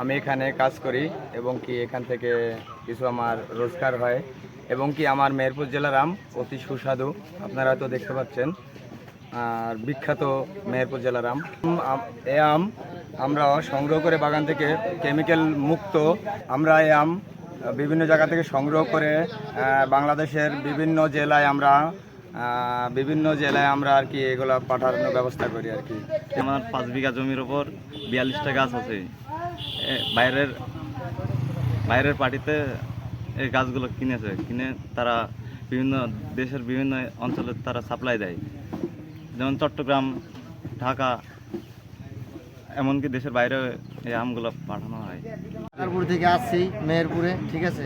আমি এখানে কাজ করি এবং কি এখান থেকে কিছু আমার রোজগার হয় এবং কি আমার মেহেরপুর জেলার আম অতি সুস্বাদু। আপনারা তো দেখতে পাচ্ছেন আর বিখ্যাত মেহেরপুর জেলার আম। এ আম আমরা সংগ্রহ করে বাগান থেকে কেমিক্যাল মুক্ত। আমরা এই আম বিভিন্ন জায়গা থেকে সংগ্রহ করে বাংলাদেশের বিভিন্ন জেলায় আমরা বিভিন্ন জেলায় আমরা আর কি এগুলো পাঠানোর ব্যবস্থা করি আর কি। আমার পাঁচ বিঘা জমির ওপর বিয়াল্লিশটা গাছ আছে। এ, বাইরের বাইরের পার্টিতে এই গাছগুলো কিনেছে। কিনে তারা বিভিন্ন দেশের বিভিন্ন অঞ্চলে তারা সাপ্লাই দেয়। যেমন চট্টগ্রাম, ঢাকা, এমনকি দেশের বাইরে এই আমগুলো পাঠানো হয়। মাদারপুর থেকে আসছি, মেহেরপুরে, ঠিক আছে?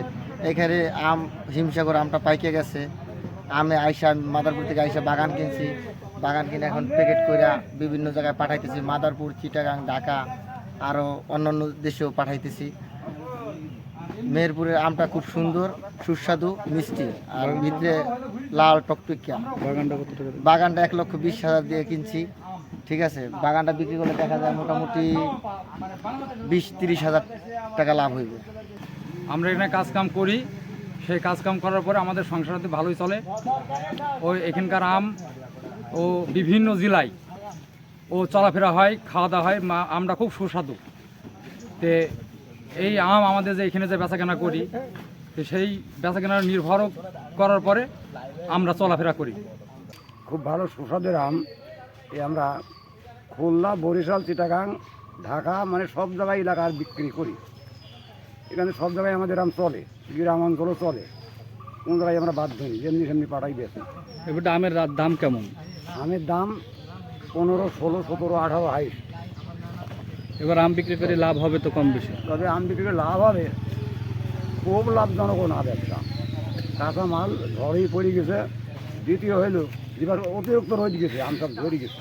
এখানে আম, হিমসাগর আমটা পাইকে গেছে। আমি আইসা, মাদারপুর থেকে আইসা বাগান কিনছি। বাগান কিনে এখন প্যাকেট কইরা বিভিন্ন জায়গায় পাঠাইতেছি। মাদারপুর, চিটাগাং, ঢাকা আরও অন্যান্য দেশেও পাঠাইতেছি। মেহেরপুরের আমটা খুব সুন্দর সুস্বাদু মিষ্টি আর ভিতরে লাল টকটকিয়া। বাগানটা কত টাকা বাগানটা এক লক্ষ বিশ হাজার দিয়ে কিনছি। ঠিক আছে বাগানটা বিক্রি করলে দেখা যায় মোটামুটি বিশ তিরিশ হাজার টাকা লাভ হইবে। আমরা এখানে কাজ কাম করি। সেই কাজ কাম করার পরে আমাদের সংসারতে ভালোই চলে। ও এখানকার আম ও বিভিন্ন জেলায় ও চলাফেরা হয় খাওয়া দাওয়া হয় মা- আমরা খুব সুস্বাদু। তে এই আম আমাদের যে এখানে যে বেচাকেনা করি তো সেই বেচাকেনার নির্ভর করার পরে আমরা চলাফেরা করি। খুব ভালো সুস্বাদের আম। এই আমরা খুলনা বরিশাল চিটাগাং ঢাকা মানে সব জায়গায় এলাকার বিক্রি করি। এখানে সব জায়গায় আমাদের আম চলে গ্রাম অঞ্চলও চলে। কোন জায়গায় আমরা বাধ্য নেই যেমনি সেমনি পাঠাই বেশি এবারটা আমের দাম কেমন? আমের দাম পনেরো ষোলো সতেরো আঠারো হাইস এবার আম বিক্রি করে লাভ হবে তো কম বেশি? তবে আম বিক্রি করে লাভ হবে। খুব লাভজনক না ব্যবসা। কাঁচা মাল ঘরেই পড়ে গেছে দ্বিতীয় হইল এবার অতিরিক্ত রোদ গেছে আম সব ধরে গেছে।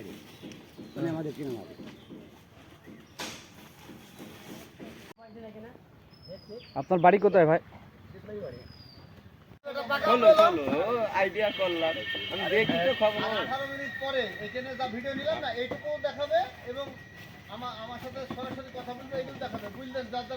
বাইরে মানে আমাদের কিনে হবে আপনার বাড়ি কোথায় ভাই আঠারো মিনিট পরে এখানে যা ভিডিও নিলাম না এইটুকু দেখাবে এবং আমার আমার সাথে সরাসরি কথা বলবে এইটুকু দেখাবে বুঝলেন যা যা